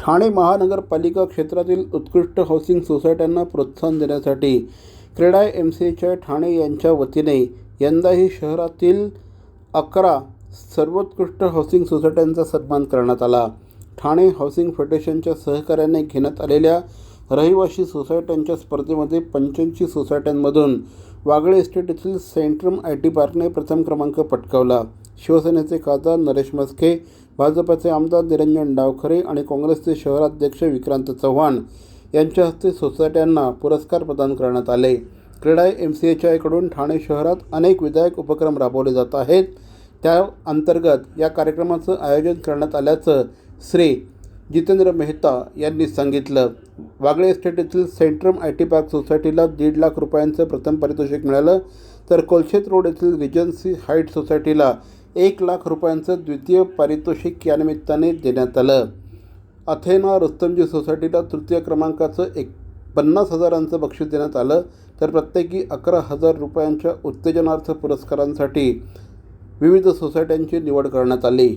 ठाणे महानगरपालिका क्षेत्रातील उत्कृष्ट हाऊसिंग सोसायट्यांना प्रोत्साहन देण्यासाठी क्रेडाय एम सी एच्या ठाणे यांच्या वतीने यंदाही शहरातील अकरा सर्वोत्कृष्ट हाऊसिंग सोसायट्यांचा सन्मान करण्यात आला. ठाणे हाऊसिंग फेडरेशनच्या सहकार्याने घेण्यात आलेल्या रहिवासी सोसायट्यांच्या स्पर्धेमध्ये पंच्याऐंशी सोसायट्यांमधून वागळे इस्टेट येथील सेंट्रम आय टी पार्कने प्रथम क्रमांक पटकावला. शिवसेनेचे खासदार नरेश मस्के भाजपचे आमदार निरंजन डावखरे आणि काँग्रेसचे शहराध्यक्ष विक्रांत चव्हाण यांच्या हस्ते सोसायट्यांना पुरस्कार प्रदान करण्यात आले. क्रीडा एम सी एच आयकडून ठाणे शहरात अनेक विधायक उपक्रम राबवले जात आहेत. त्या अंतर्गत या कार्यक्रमाचं आयोजन करण्यात आल्याचं श्री जितेंद्र मेहता यांनी सांगितलं. वागळे एस्टेट येथील सेंट्रम आय टी पार्क सोसायटीला दीड लाख रुपयांचं प्रथम पारितोषिक मिळालं. तर कोलशेत रोड येथील रिजन्सी हाईट सोसायटीला एक लाख रुपयांचं द्वितीय पारितोषिक यानिमित्ताने देण्यात आलं. अथेना रुस्तमजी सोसायटीला तृतीय क्रमांकाचं एक पन्नास हजारांचं बक्षीस देण्यात आलं. तर प्रत्येकी अकरा हजार रुपयांच्या उत्तेजनार्थ पुरस्कारांसाठी विविध सोसायट्यांची निवड करण्यात आली.